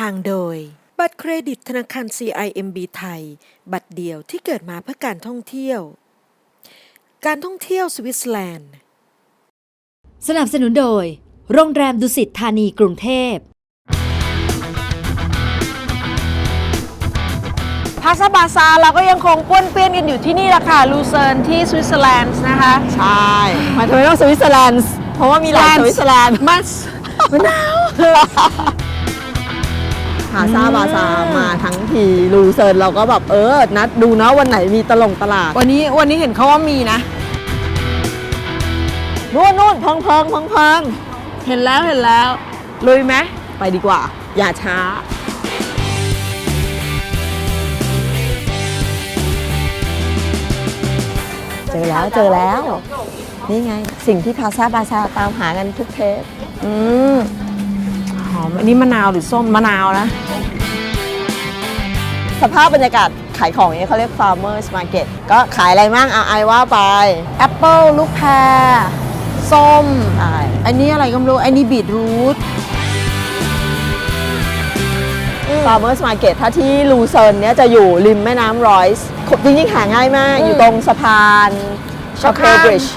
ทางโดย บัตรเครดิตธนาคาร CIMB ไทย บัตรเดียวที่เกิดมาเพื่อการท่องเที่ยว การท่องเที่ยวสวิตเซอร์แลนด์ สนับสนุนโดย โรงแรมดุสิตธานีกรุงเทพพาซาบาซาเราก็ยังคงป้วนเปี้ยนกันอยู่ที่นี่แหละค่ะลูเซิร์นที่สวิตเซอร์แลนด์นะคะใช่หมายถึงไม่ต้องสวิตเซอร์แลนด์เพราะว่ามีหลายสวิตเซอร์แลนด์มันมะนาว หาซาบาซามาทั้งทีลูเซิร์นเราก็แบบเออ นัดดูนะวันไหนมีตลงตลาดวันนี้วันนี้เห็นเขาว่ามีนะนู่นนู่นพองพองพองพองเห็นแล้วเห็นแล้วลุยไหมไปดีกว่า อย่าช้าเจอแล้วเจอแล้ว นี่ไง สิ่งที่พาซาบาซาตามหากันทุกเทปอืมห อม อันนี้มะนาวหรือส้มมะนาวนะ สภาพบรรยากาศขายของเนี่ยเขาเรียก farmers market ก็ขายอะไรมั่งเอาไอว่าไป แอปเปิลลูกแพรส้ม ใช่อันนี้อะไรก็ไม่รู้ อันนี้บีทรูท farmers market ถ้าที่ลูเซิร์นเนี่ยจะอยู่ริมแม่น้ำรอยส์จริงๆหาง่ายมาก อยู่ตรงสะพานชอปเปอร์บริดจ์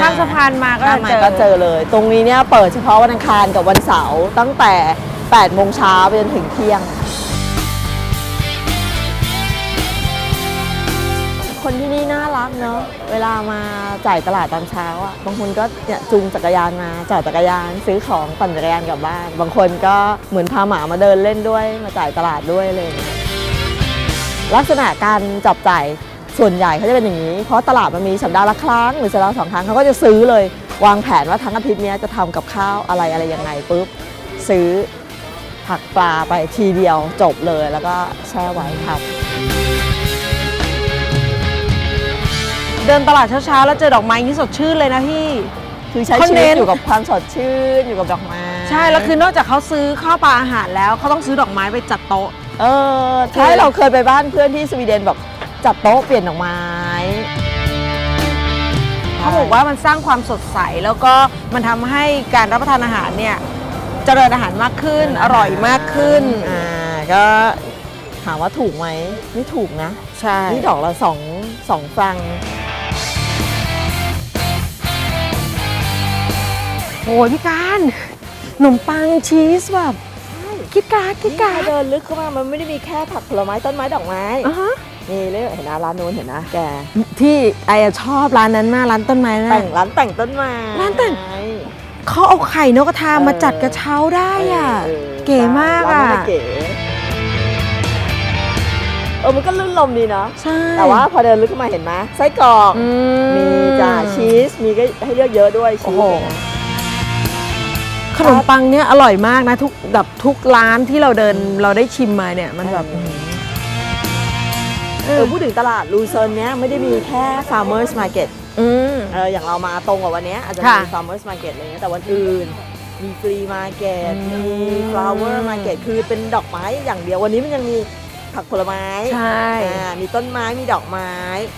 ข้ามสะพานมาก็ข้ามมาเจอก็เจอเลย ตรงนี้เนี่ยเปิดเฉพาะวันอังคารกับวันเสาร์ตั้งแต่8โมงเช้าไปจนถึงเที่ยง คนที่นี่น่ารักเนาะเวลามาจ่ายตลาดตอนเช้าอะ่ะบางคนก็เนี่ยจูงจักรยานมาจอดจักรยานซื้อของปั่นจักรยานกลับบ้าน บางคนก็เหมือนพาหมามาเดินเล่นด้วยมาจ่ายตลาดด้วยเลย ลักษณะการจับจ่าย ส่วนใหญ่เขาจะเป็นอย่างนี้ เพราะตลาดมันมีสัปดาห์ละครั้งหรือสัปดาห์ละสองครั้งเขาก็จะซื้อเลย วางแผนว่าทั้งอาทิตย์เนี้ยจะทำกับข้าวอะไรอะไรยังไงปุ๊บซื้อผักปลาไปทีเดียวจบเลยแล้วก็แช่ไว้ครับ เดินตลาดเช้าๆ แล้วเจอดอกไม้นี่สดชื่นเลยนะพี่คือใช้เขาชีเน้วิตนอยู่กับความสดชื่นอยู่กับดอกไม้ใช่แล้วคือนอกจากเขาซื้อข้าวปลาอาหารแล้วเขาต้องซื้อดอกไม้ไปจัดโต๊ะ เออใช่เราเคยไปบ้านเพื่อนที่สวีเดนแบบ จัดโต๊ะเปลี่ยนดอกไม้เขาบอกว่ามันสร้างความสดใสแล้วก็มันทำให้การรับประทานอาหารเนี่ยเจริญอาหารมากขึ้น อร่อยมากขึ้น อ่าก็ถามว่าถูกไหมไม่ถูกนะ ใช่ นี่ดอกละสองสองฟรังโอ้ยพี่การขนมปังชีสแบบคิดการ์ดคิดนี่การ์ดเดินลึกเข้ามามันไม่ได้มีแค่ผักผลไม้ต้นไม้ดอกไม้ อะฮะ นี่เลยเห็นนะร้านนู้นเห็นนะแกที่ไอชอบร้านนั้นมากร้านต้นไม้นะแต่งร้านแต่งต้นไม้ร้านแต่งเขาเอาไข่นกกระทามาจัดกระเช้าได้อะ เก๋มากอะเออมันก็ลื่นลมดีเนาะใช่แต่ว่าพอเดินลึกเข้ามาเห็นไหมไส้กรอกอืมีจ้าชีสมีก็ให้เลือกเยอะด้วยชีสขนมปังเนี่ยอร่อยมากนะทุกแบบทุกร้านที่เราเดินเราได้ชิมมาเนี่ยมันแบบ เออพูดถึงตลาดลูเซิร์นเนี้ยไม่ได้มีแค่ farmers market อืม เอออย่างเรามาตรงกับวันเนี้ยอาจจะค่ะมี farmers market อะไรเงี้ยแต่วันอื่น มี free market อืมมี flower market คือเป็นดอกไม้อย่างเดียววันนี้มันยังมีผักผลไม้ใช่ อ่ามีต้นไม้มีดอกไม้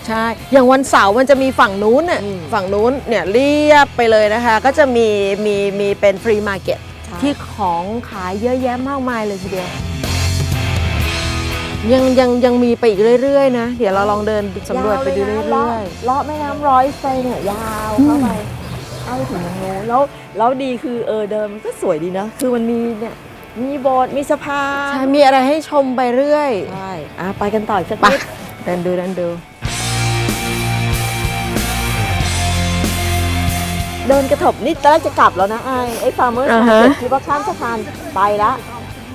ใช่ อย่างวันเสาร์มันจะมีฝั่งนู้นน่ะ อืม ฝั่งนู้นเนี่ยเรียบไปเลยนะคะ ก็จะมีมีมีเป็นฟรีมาร์เก็ตใช่ที่ของขายเยอะแยะมากมายเลยทีเดียว ยังยังยังมีไปอีกเรื่อยๆนะ เดี๋ยวเราลองเดินสำรวจไปดูเรื่เลอยๆเลาะแม่น้ำร้อยไปเนี่ยยาวเข้าไปเข้าไปถึงตรงนู้นแล้วแล้วดีคือเออเดินมันก็สวยดีนะ คือมันมีเนี่ยมีโบสถ์มีสะพาๆนใช่มีอะไรให้ชมไปเรื่อยใช่อะไปกันต่ออีกสักไปนิดเดินดูเดินดู เดินกระถบนี่ตอนแรกจะกลับแล้วนะไอไอ้ฟาร์มเมอร์อ่าฮะคิดว่าข้ามสะพานไปละ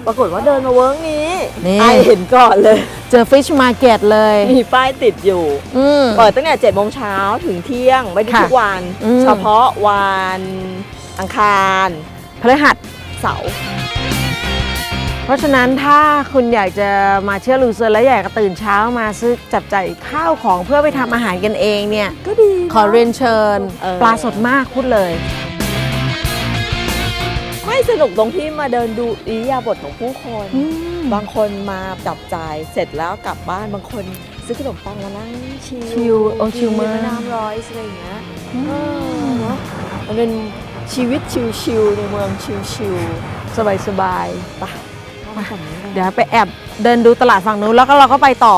ปรากฏว่าเดินมาเวิร์กนี้นี่ ไอเห็นก่อนเลย เจอฟิชมาร์เก็ตเลย มีป้ายติดอยู่ อืม เปิดตั้งแต่7จ็ดโมงเช้าถึงเที่ยง ไม่ได้ค่ะทุกวัน อืม เฉพาะวันอังคารพฤหัส เสาร์ เพราะฉะนั้นถ้าคุณอยากจะมาเที่ยวลูเซิร์นและอยากจะตื่นเช้ามาซื้อจับจ่ายข้าวของเพื่อไปทำอาหารกันเองเนี่ย ก็ดีขอเรียนเชิญ เออ ปลาสดมากพูดเลย ไม่สนุกตรงที่มาเดินดูอิริยาบถของผู้คน บางคนมาจับจ่ายเสร็จแล้วกลับบ้านบางคนซื้อขนมปังมานั่งชิลชิลโอ้ชิลมากริแน้ำร้อยอะไรอย่างเงี้ยเออเนอะมันเป็นชีวิตชิลๆในเมืองชิลสบายสบายๆไปเข้าฝั่งนี้กันเดี๋ยวไปแอบเดินดูตลาดฝั่งนู้นแล้วก็เราก็ไปต่อ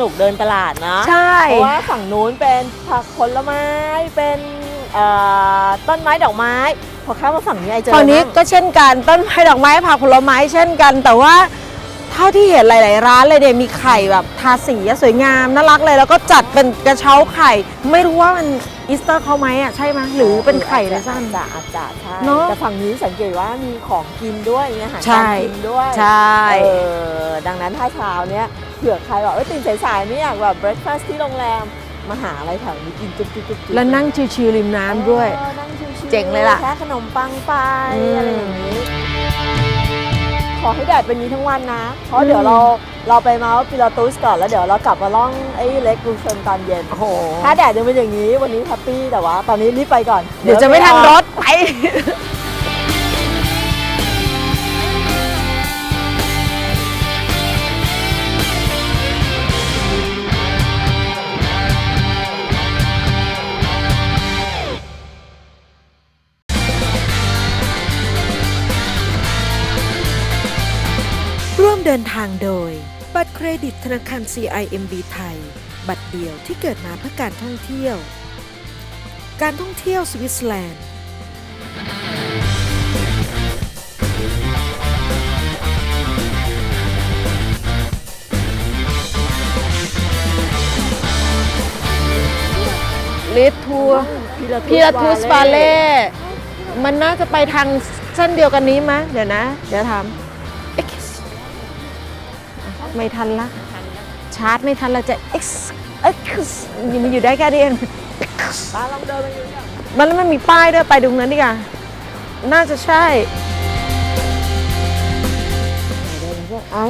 นุกสนุกเดินตลาดนะใช่ เพราะว่าฝั่งนู้นเป็นผักผลไม้เป็นเอ่อต้นไม้ดอกไม้ พอเข้ามาฝั่งนี้ไอเจอฝั่งนี้มั่ก็เช่นกันต้นไม้ดอกไม้ผักผลไม้เช่นกัน แต่ว่าเท่าที่เห็นหลาย ๆ ร้านเลยเนี่ยมีไข่แบบทาสีอะสวยงามน่ารักเลยแล้วก็จัดเป็นกระเช้าไข่ ไม่รู้ว่ามัน อีสเตอร์เขาไหมอะใช่ไหมหรือเป็นไข่เลยสั้น อาจจะอาจจะใช่เนอะแต่ฝั่งนี้สังเกตว่ามีของกินด้วยมีอาหารใช่การกินด้วยใช่ เออดังนั้นถ้าเช้าเนี้ยเผื่อใครบอกเอ้ยตื่นสายๆไม่อยากแบบเบรคฟาสต์ที่โรงแรมมาหาอะไรแถวนี้กินจุ๊บจุ๊บจุ๊บจุ๊บแล้วนั่งชิวๆริมน้ำด้วย เออนั่งชิวๆเจ๋งเลยล่ะ แค่ขนมปังไปอืม อะไรอย่างนี้ข อให้แดดเป็นนี้ทั้งวันนะ เพราะเดี๋ยวเราเราไปมาว่าปิลาตุสก่อนแล้วเดี๋ยวเรากลับมาล่องไอ้เล็กรูเซนตอนเย็น โอ้โห ถ้าแดดยังเป็นอย่างนี้วันนี้แฮปปี้แต่ว่า ตอนนี้รีบไปก่อน เดี๋ยวจะไม่ทันรถไป เดินทางโดย บัตรเครดิตธนาคาร CIMB ไทย บัตรเดียวที่เกิดมาเพื่อการท่องเที่ยว การท่องเที่ยวสวิตเซอร์แลนด์ เลดทัวร์พีลาทูสบาเล่ มันน่าจะไปทางเส้นเดียวกันนี้ไหมเดี๋ยวนะ เดี๋ยวทำ X ไม่ทันละชาร์จไม่ทันละจะ X X มันอยู่ได้แค่นี้เองบ้านลองเดินไปดูก่อนมันแล้วมันมีป้ายด้วยไปดูนั้นดีกว่าน่าจะใช่เดินก็ไอ้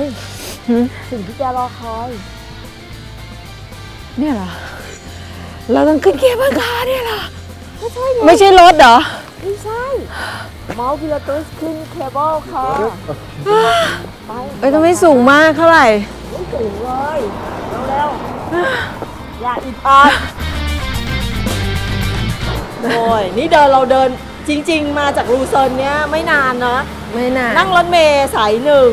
หืมสิ่งที่แกรอคอยเนี่ยเหรอ เราต้องขึ้นเกียร์บังคาเนี่ยเหรอ ไม่ใช่ไงไม่ใช่รถเหรอ ไม่ใช่ เมาส์พิลาตุสขึ้นเคเบิลค่ะไปเอ้ยต้องไม่สูงมากเท่าไหร่ ไม่สูงเลยเร็วๆอย่าอิดออดโอ้ยนี่เดินเราเดินจริง ๆ มาจากรูเซินเนี้ยไม่นานนะ ไม่นานนั่งรถเมย์สายหนึ่ง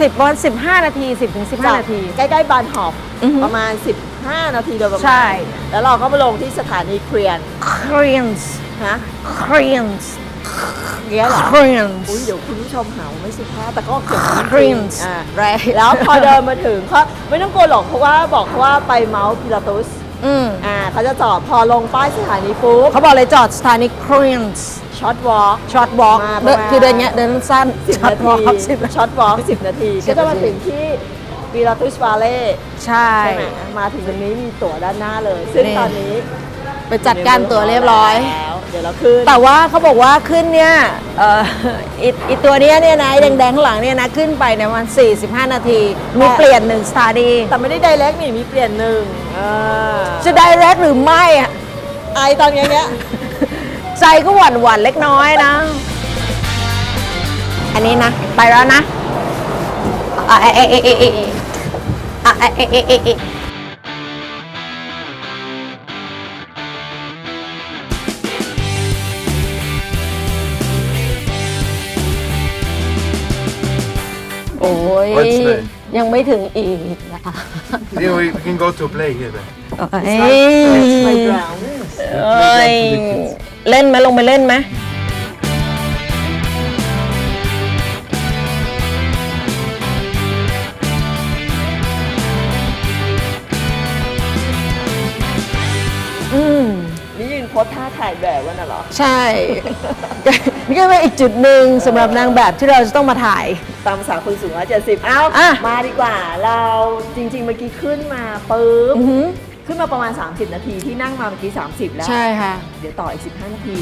สิบวันสิบห้านาทีสิบถึงสิบห้านาที ใกล้ๆบานหอบอือฮึ ประมาณ 15 นาทีโดยประมาณใช่ แล้วเราก็มาลงที่สถานีเครียน Koreans ฮะ Koreans เงี้ยเหรอ Koreans อุ้ยเดี๋ยวคุณผู้ชมหาว่าไม่สุภาพแต่ก็เขียนจริงๆ Koreans อ่า right แล้วพอเดินมาถึงเขาไม่ต้องกลัวหรอกเพราะว่าบอกเขาว่าไปเมาส์พิลาตุสอืมอ่าเขาจะจอดพอลงป้ายสถานีปุ๊บเขาบอกเลยจอดสถานี Koreans ช็อตวอล์ก ช็อตวอล์กมาประมาณ คือเดินเงี้ยเดินสั้นสิบช็อนาตวอล์ทีกสิบช็อตวอล์กสิบนาทีสิก็บจะนามาทีถึงที่พิลาตุสวาเล่ ใช่ ใช่ไหมมาถึงตรงนี้มีตั๋วด้านหน้าเลย ซึ่งนี่ ตอนนี้ไป จัดการตัวเรียบร้อย แล้วเดี๋ยวเราขึ้นแต่ว่าเขาบอกว่าขึ้นเนี่ยเอ่ออีอีตัวเนี้ยเนี่ยนะไอ้แดงๆข้างหลังเนี่ยนะขึ้นไปเนี่ยมัน45 นาที มีเปลี่ยนหนึ่งสถานี แต่ไม่ได้ไดเรกนี่มีเปลี่ยนหนึ่งอ่าจะได้แรกหรือไม่อะไอตอนเนี้ยเนี้ยใจก็หวั่นหวั่นๆเล็กน้อยนะ อันนี้นะ ไปแล้วนะอะเอะเอะเอะเอะเอะอะเอะเอะเอะเอะ โอ้ยยังไม่ถึงอีกนะ Here we, we can go to a play here then. เอ้ย playground. เล่นไหมลงไปเล่นไหม นี่ยืนโพสท่าถ่ายแบบวันน่ะเหรอ ใช่ นี่ก็เป็นอีกจุดหนึ่งสำหรับนางแบบที่เราจะต้องมาถ่าย ตามภาษาคนสูงร้อยเจ็ดสิบเอ้าอะมาดีกว่า เราจริง ๆ เมื่อกี้ขึ้นมาปุ๊บ อือหือ ขึ้นมาประมาณ 30 นาทีที่นั่งมาเมื่อกี้ 30 แล้ว ใช่ค่ะ เดี๋ยวต่ออีก 15 นาที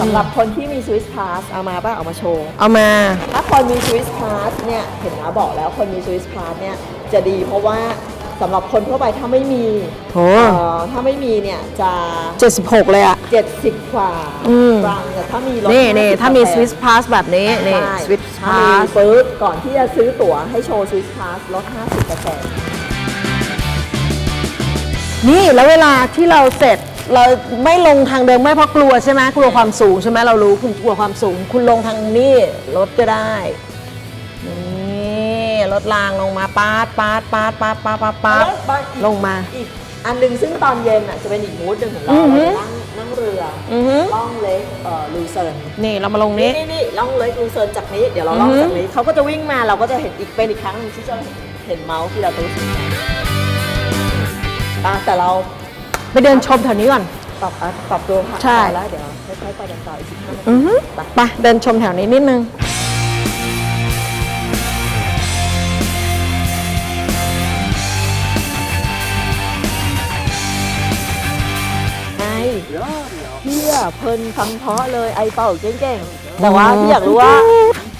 สำหรับคนที่มี Swiss Pass เอามาป่ะเอามาโชว์ เอามา ถ้าคนมี Swiss Pass เนี่ย เห็นนะบอกแล้วคนมี Swiss Pass เนี่ย จะดีเพราะว่า สำหรับคนทั่วไปถ้าไม่มีโหเอ่อถ้าไม่มีเนี่ยจะ76เลยอะ 70กว่าอืมฟรังแต่ถ้ามีลดนี่นี่50%ถ้ามี Swiss Pass แบบนี้นี่ใช่ Swiss ถ้ามี Pass ปุ๊บก่อนที่จะซื้อตั๋วให้โชว์ Swiss Pass ลด 50%นี่แล้วเวลาที่เราเสร็จเราไม่ลงทางเดิมไม่เพราะกลัวใช่ไหมกลัวความสูงใช่ไหมเรารู้คุณกลัวความสูง คุณลงทางนี้รถก็ได้นี่ รถรางลงมาปาดปาดปาดปาดปาดปาดปาดลงมา อีกอันหนึ่งซึ่งตอนเย็นอะจะเป็นอีกมูดหนึ่งของเราอือฮึเราจะนั่งนั่งเรืออือหือล่องเล็กเอ่อลูเซิร์นนี่เรามาลงนี้ นี่นี่ล่องเล็กลูเซิร์นจากนี้เดี๋ยวเราล่องอือฮึจากนี้เขาก็จะวิ่งมาเราก็จะเห็นอีกเป็นอีกครั้งหนึงที่จะเห็นเมาส์ที่เราตัวอะแต่เราไปเดินชมแถวนี้ก่อน ปรับอะปรับตัวค่ะใช่ แล้วเดี๋ยวค่อยๆไปกันต่ออีกสิบห้านาที อือหือไปเดินชมแถวนี้นิดนึง เพลินฟังเพราะเลยไอเป่าเก่งๆแต่ว่าพี่อยากรู้ว่า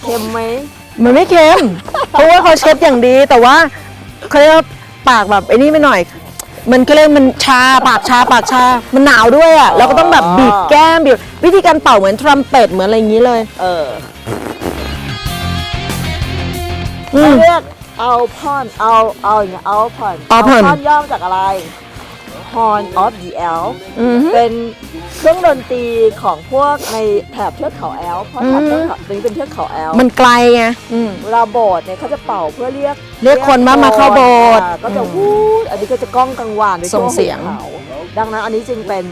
เค็มไหมมันไม่เค็ม เพราะว่าเขาเช็ดอย่างดีแต่ว่าเขาเรียกว่าปากแบบไอ้นี่ไม่หน่อย มันก็เรียกมันชาปากชาปากชา มันหนาวด้วยอะเราก็ต้องแบบบีบแก้มบีบวิธีการเป่าเหมือนทรัมเป็ตเหมือนอะไรอย่างนี้เลยเอออืมเขาเรียกเอาพอนเอาเอาอย่างเงี้ยเอาพอนเอาพอนพอนย่อมาจากอะไร Horn of the Elf อือฮึ เป็นเครื่องดนตรีของพวกในแถบเทือกเขาแอลป์เพราะแถบเทือกเขาตรงนี้เป็นเทือกเขาแอลป์มันไกลไงอืม เวลาโบสถ์เนี่ยเขาจะเป่าเพื่อเรียกเรียกคนว่ามาเข้าโบสถ์อ่าก็จะวูดอันนี้ก็จะก้องกังวานในส่งเสียง ทั่วหุบเขาดังนั้นอันนี้จึงเป็น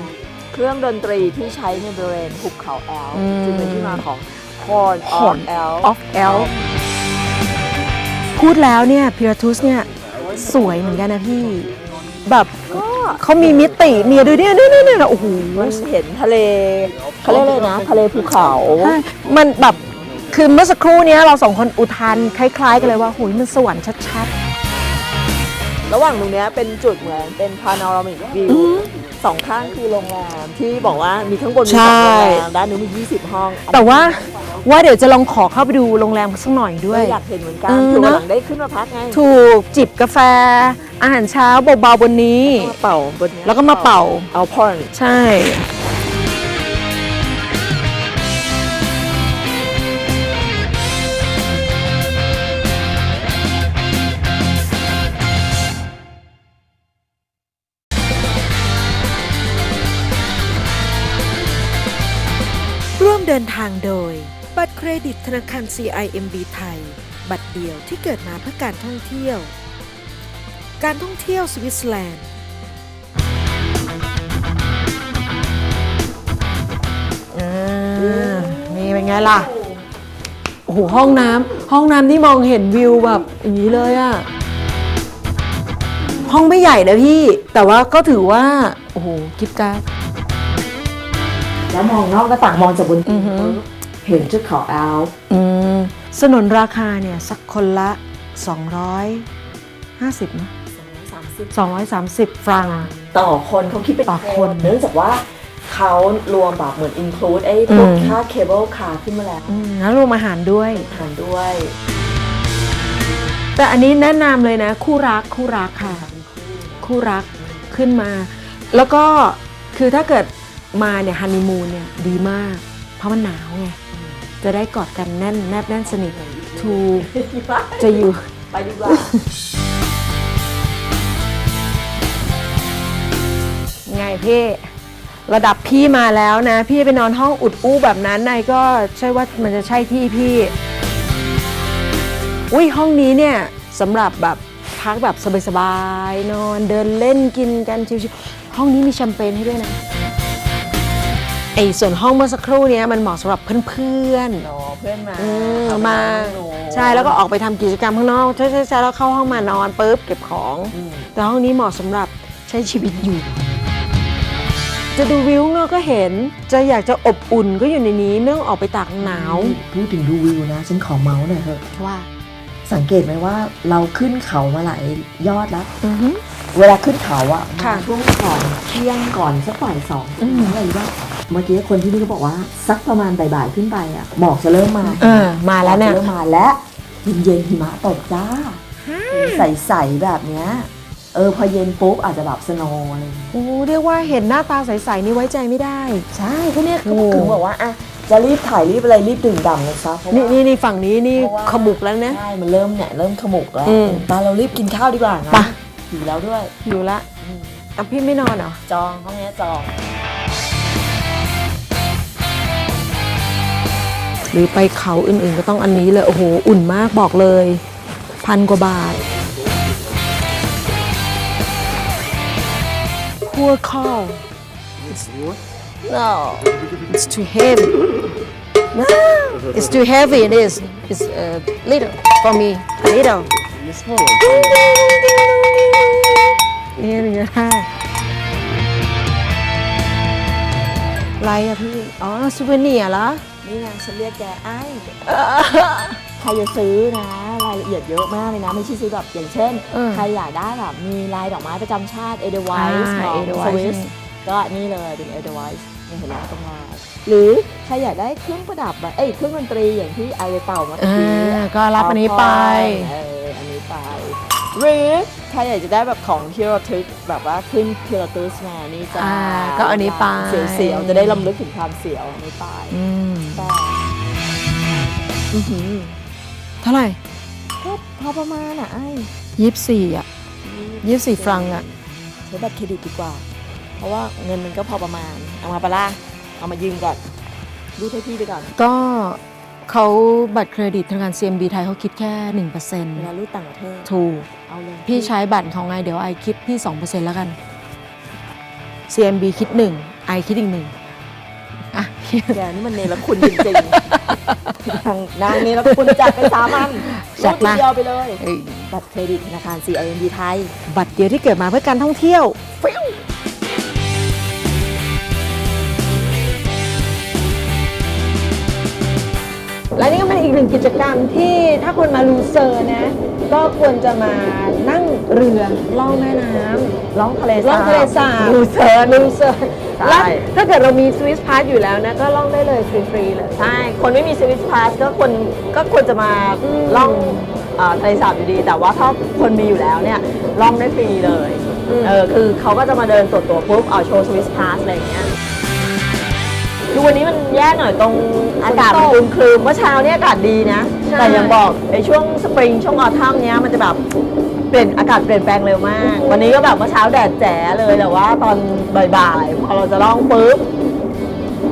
เครื่องดนตรีที่ใช้ในบริเวณหุบเขาแอลป์จึงเป็นที่มาของ Horn of Elf of Elf พูดแล้วเนี่ยพิราทุสเนี่ยสวยเหมือนกันนะพี่ แบบก็เขามีมิติมีดูเนี่ยเนี่ยเนี่ยเนี่ยโอ้โหมันเห็นทะเลเขาเรียกเลยนะ ทะเลภูเขาใช่มันแบบคือเมื่อสักครู่เนี้ยเราสองคนอุทานคล้าย ๆ กันเลยว่าหุยมันสวรรค์ชัดระหว่างตรงเนี้ยเป็นจุดเหมือนเป็นพา n o รามิกวิว สองข้างคือโรงแรมที่บอกว่ามีข้างบนมีสองโรงแรมด้านนู้นมี 20 ห้องๆแต่ว่าว่าเดี๋ยวจะลองขอเข้าไปดูโรงแรมสักหน่อยด้ด้ววยยอยากเห็นเหมือนกันเออคือวันเนอะหลังได้ขึ้นมาพักไงถูกจิบกาแฟ อาหารเช้าเบาๆบนนี้มาเป่าบนเนี้ยแล้วก็มาเป่าเอาพอนใช่ เดินทางโดย บัตรเครดิตธนาคาร CIMB ไทย บัตรเดียวที่เกิดมาเพื่อการท่องเที่ยว การท่องเที่ยวสวิตเซอร์แลนด์อ่านี่เป็นไงล่ะ โอ้โห ห้องน้ำห้องน้ำที่มองเห็นวิวแบบอย่างนี้เลยอะห้องไม่ใหญ่นะพี่ แต่ว่าก็ถือว่า โอ้โหกิฟต์การ์ด แล้วมองนอกหน้าต่างมองจากบนอือหือเห็นเทือกเขาแอลป์อืมสนนราคาเนี่ย สักคนละ 250นะสามสิบ230 ฟรัง ต่อคนเขาคิดเป็นต่อคน เนื่องจากว่าเขารวมแบบเหมือนอินคลูดไอ้พวกอืมค่าเคเบิลคาร์ขึ้นมาแล้วอืมแล้วรวมอาหารด้วย ทานด้วย แต่อันนี้แนะนำเลยนะ คู่รักคู่รักค่ะ คู่รักขึ้นมา แล้วก็คือถ้าเกิด มาเนี่ยฮันนีมูนเนี่ยดีมาก เพราะมันหนาวไง จะได้กอดกันแน่นแนบแน่นสนิทถูกจะอยู่ไปดีกว่าไงพี่ระดับพี่มาแล้วนะ พี่ไปนอนห้องอุดอู้แบบนั้นนายก็ใช่ว่ามันจะใช่ที่พี่ อุ้ยห้องนี้เนี่ยสำหรับแบบพักแบบสบายๆนอนเดินเล่นกินกันชิวๆห้องนี้มีแชมเปญให้ด้วยนะ ไอส่วนห้องเมื่อสักครู่เนี้ยมันเหมาะสำหรับเพื่อนๆ อ๋อเพื่อนมาอืมเอมาหนูใช่แล้วก็ออกไปทำกิจกรรมข้างนอกใช่ใช่ใช่แล้วเข้าห้องมานอนปุ๊บเก็บของ อืมแต่ห้องนี้เหมาะสำหรับใช้ชีวิตอยู่ จะดูวิวเนอะก็เห็น จะอยากจะอบอุ่นก็อยู่ในนี้ไม่ต้องออกไปตากหนาวพูดถึงดูวิวนะฉันขอเมาส์หน่อยเถอะว่าสังเกตไหมว่าเราขึ้นเขามาหลายยอดแล้ว อือฮึ เวลาขึ้นเขาอะค่ะมาช่วงก่อนเที่ยงก่อนสักบ่ายสองอืม อะไรว่า เมื่อกี้คนที่นี่ก็บอกว่า สักประมาณบ่ายๆขึ้นไปอะหมอกจะเริ่มมาเออมาแล้วเนี่ยหมอกจะเริ่มมาและเย็นๆหิมะตกจ้าใสๆแบบเนี้ยเออพอเย็นปุ๊บอาจจะแบบสโนว์อะไรอย่างเงี้ยโอ้เรียกว่าเห็นหน้าตาใสๆนี่ไว้ใจไม่ได้ ใช่ก็เนี่ยโอ้เขาถึงบอกว่าอะจะรีบถ่ายรีบอะไรรีบดื่มด่ำเลยซะเพราะนี่ว่า นี่นี่ฝั่งนี้นี่เพราะว่า ขมุกแล้วนะ ใช่มันเริ่มเนี่ยเริ่มขมุกแล้วอืมตาเรารีบกินข้าวดีกว่านะไป หิวแล้วด้วย อยู่ละอะพี่ไม่นอนเหรอ จองห้องนี้จอง หรือไปเขาอื่นๆก็ต้องอันนี้เลยโอ้โหอุ่นมากบอกเลยพันกว่าบาท Poor call No it's too heavy No it's too heavy it is it's a little for me a little นี่นี่ค่ะ อะไรอะพี่ อ๋อซูเวเนียเหรอ นี่ไงฉันเรียกแกไอ้ใครจะซื้อนะรายละเอียดเยอะมากเลยนะ ไม่ใช่ซื้อแบบอย่างเช่น เออใครอยากได้แบบมีลายดอกไม้ประจำชาติเอเดไวส์อ่าของ Edelweiss สวิสก็นี่เลยเป็นเอเดไวส์นี่เห็นแล้วตรงลายหรือใครอยากได้เครื่องประดับแบบเอ้ยเครื่องดนตรีอย่างที่ไอไปเป่าเมื่ออ่กี้าก็รับอันนี้ไป เอออันนี้ไป หรือ ใครอยากจะได้แบบของที่ระทึกแบบว่าขึ้นพิลาตุสมานี่จะอ่าก็อันนี้ไป เสียวๆจะได้ลำลึกถึงความเสียวอันนี้ไปอืมแต่เท่าไหร่ก็พอประมาณอะไอ้ยี่สิบสี่อะยี่สิบสี่ฟรังอะ ใช้บัตรเครดิตดีกว่า เพราะว่าเงินมันก็พอประมาณ เอามาปะล่ะเอามายืมก่อนรูดให้พี่ไปก่อน ก็ เขาบัตรเครดิตธนาคาร CMB ไทยเขาคิดแค่เวลา1%รูดต่างประเทศถูก เอาเลยพี่ใช้บัตรของไอเดี๋ยวไอคิดพี่ 2%แล้วกัน CMB คิด1ไอคิดอีกหนึ่งอะ แกนี่มันเนรคุณจริงๆนางนางเนรคุณจัดไปสามันจัรูดดมาทีเดียวไปเลยเอ้ยบัตรเครดิตธนาคาร CIMB ไทย บัตรเดียวที่เกิดมาเพื่อการท่องเที่ยวฟิว และนี่ก็เป็นอีกหนึ่งกิจกรรมที่ถ้าคนมาลูเซอร์นะ ก็ควรจะมานั่งเรือล่องแม่น้ำล่องทะเลล่องทะเลสาบลูเซิร์นลูเซอร์ใช่ แล้วถ้าเกิดเรามีสวิสพาสอยู่แล้วนะ ก็ล่องได้เลยฟรีๆเลย ใช่ คนไม่มีสวิตช์พาสก็ควรก็ควรจะมาอืม ล่องเอ่อทะเลสาบอยู่ดี แต่ว่าถ้าคนมีอยู่แล้วเนี่ยล่องได้ฟรีเลย เออ คือเขาก็จะมาเดินตรวจตัวปุ๊บ เอาโชว์สวิตช์พาสอะไรอย่างเงี้ย คือวันนี้มันแย่หน่อยตรงอากาศมันครึมครึมๆเมื่อเช้าเนี่ยอากาศดีนะแต่ยังบอกในช่วงสปริงช่วงออทัมเนี้ยมันจะแบบเปลี่ยนอากาศเปลี่ยนแปลงเร็วมาก วันนี้ก็แบบเมื่อเช้าแดดแจ๋เลยแต่ว่าตอนบ่ายๆพอเราจะล่องปุ๊บ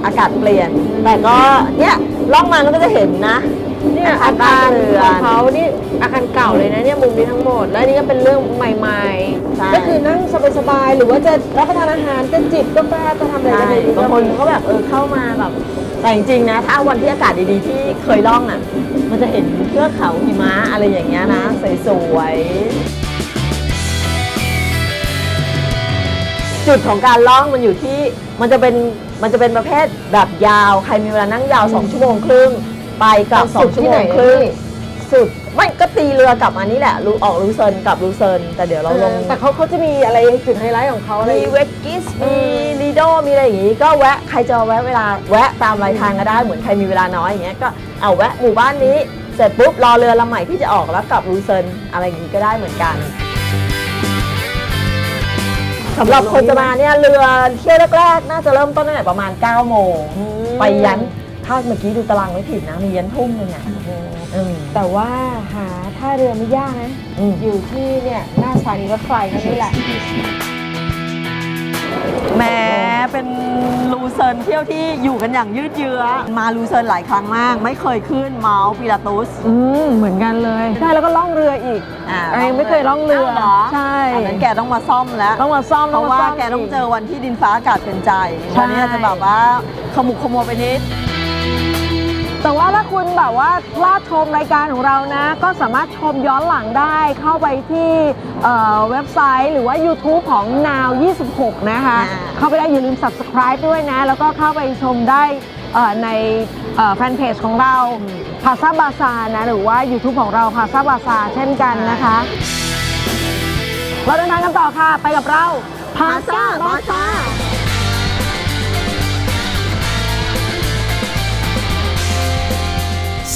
อากาศเปลี่ยน แต่ก็เนี่ยล่องมาแล้วก็จะเห็นนะ เนี่ยอาคารของเขานี่อาคารเก่าเลยนะเนี่ยมุมนี้ทั้งหมด และนี่ก็เป็นเรื่องใหม่ ใช่ๆก็คือนั่งสบายๆหรือว่าจะรับประทานอาหารจะจิบกาแฟจะทำอะไรใช่ก็ได้บางคนเขาแบบเออเข้ามาแบบแต่จริงๆนะ ถ้าวันที่อากาศดีๆที่เคยล่องอะ มันจะเห็นเทือกเขาหิมะอะไรอย่างเงี้ยนะสวยๆจุดของการล่องมันอยู่ที่มันจะเป็นมันจะเป็นประเภทแบบยาว ใครมีเวลานั่งยาว 2 ชั่วโมงครึ่ง ไปกลับ2ชั่วโมงครึ่ง สุด ไม่ก็ตีเรือกลับมานี่แหละลูออกลูเซิร์นกลับลูเซิร์นแต่เดี๋ยวเราลง แต่เขาเขาจะมีอะไรจุดไฮไลท์ของเขาอะไร มีเวกกิส มีลีโด มีอะไรอย่างงี้ ก็แวะ ใครจะแวะเวลา แวะตามรายทางก็ได้ เหมือนใครมีเวลาน้อยอย่างเงี้ย ก็เอาแวะหมู่บ้านนี้ เสร็จปุ๊บรอเรือลำใหม่ที่จะออกแล้วกลับรูเซินอะไรอย่างงี้ก็ได้เหมือนกันสำหรับคนจะมาเนี่ยเรือเที่ยวแรกๆ น่าจะเริ่มต้นตั้งแต่ประมาณ9โมงไปยันถ้าเมื่อกี้ดูตารางไม่ผิดนะมียันทุ่มหนึงอะอืม แต่ว่าหาท่าเรือไม่ยากนะ อืม อยู่ที่เนี่ยหน้าสถานีรถไฟนั่นแหละ แหม้เป็นลูเซิร์นเที่ยวที่อยู่กันอย่างยืดเยื้อ มาลูเซิร์นหลายครั้งมาก ไม่เคยขึ้นเมาส์ปิลาตุสอืม เหมือนกันเลย ใช่ แล้วก็ล่องเรืออีกอ่าไอ้ไม่เคยล่องเรือาวเหรอใช่อันนั้นแกต้องมาซ่อมแล้ว ต้องมาซ่อมเพราะว่าซ่มแกต้องเจอวันที่ดินฟ้าอากาศเป็นใจ ใช่ วันนี้อาจจะแบบว่าขมุกขมัวไปนิด แต่ว่าล่าาคุณแบบว่าพลาดชมรายการของเรานะ ก็สามารถชมย้อนหลังได้เข้าไปที่เอ่อเว็บไซต์หรือว่า YouTube ของ Now 26 นะคะ อ่า เข้าไปได้อย่าลืม Subscribe ด้วยนะ แล้วก็เข้าไปชมได้เอ่อในแฟนเพจของเราพาซาบาซานะ หรือว่า YouTube ของเราพาซาบาซาเช่นกันนะคะ เราเดินทางกันต่อค่ะ ไปกับเราพาซาบาซา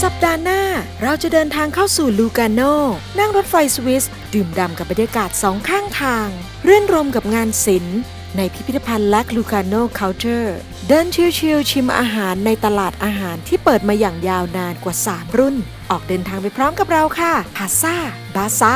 สัปดาห์หน้าเราจะเดินทางเข้าสู่ลูกาโนนั่งรถไฟสวิส ดื่มด่ำกับบรรยากาศสองข้างทาง เรื่นรมกับงานศิลป์ ในพิพิธภัณฑ์แลกลูกาโนเคาน์เตอร์ เดินชิลๆชิมอาหารในตลาดอาหารที่เปิดมาอย่างยาวนานกว่า 3 รุ่น ออกเดินทางไปพร้อมกับเราค่ะพาซาบาซา